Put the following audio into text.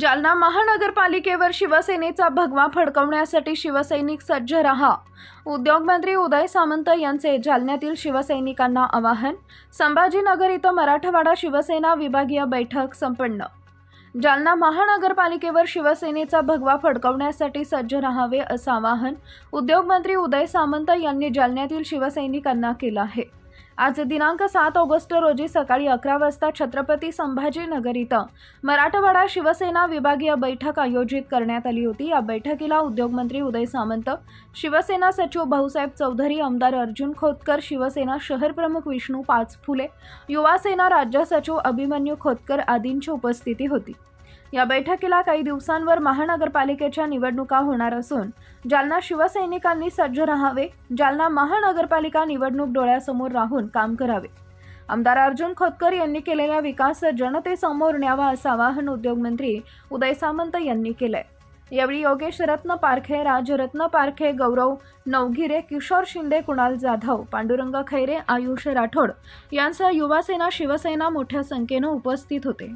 जालना महानगरपालिकेवर शिवसेनेचा भगवा फडकवण्यासाठी शिवसैनिक सज्ज रहा. उद्योगमंत्री उदय सामंत यांचे जालन्यातील शिवसैनिकांना आवाहन संभाजीनगर इथं मराठवाडा शिवसेना विभागीय बैठक संपन्न. जालना महानगरपालिकेवर शिवसेनेचा भगवा फडकवण्यासाठी सज्ज राहावे असं आवाहन उद्योगमंत्री उदय सामंत यांनी जालन्यातील शिवसैनिकांना केलं आहे. आज दिनांक सात ऑगस्ट रोजी सकाळी अकरा वाजता छत्रपती संभाजीनगर इथं मराठवाडा शिवसेना विभागीय बैठक आयोजित करण्यात आली होती. या बैठकीला उद्योगमंत्री उदय सामंत शिवसेना सचिव भाऊसाहेब चौधरी आमदार अर्जुन खोतकर शिवसेना शहर प्रमुख विष्णू पाच फुले युवासेना राज्य सचिव अभिमन्यू खोतकर आदींची उपस्थिती होती. या बैठकीला काही दिवसांवर महानगरपालिकेच्या निवडणुका होणार असून जालना शिवसैनिकांनी सज्ज राहावे जालना महानगरपालिका निवडणूक डोळ्यासमोर राहून काम करावे. आमदार अर्जुन खोतकर यांनी केलेला विकास जनतेसमोर न्यावा असं आवाहन उद्योगमंत्री उदय सामंत यांनी केलंय. यावेळी योगेश रत्न पारखे राजरत्न पारखे गौरव नवगिरे किशोर शिंदे कुणाल जाधव पांडुरंग खैरे आयुष राठोड यांसह युवासेना शिवसेना मोठ्या संख्येनं उपस्थित होते.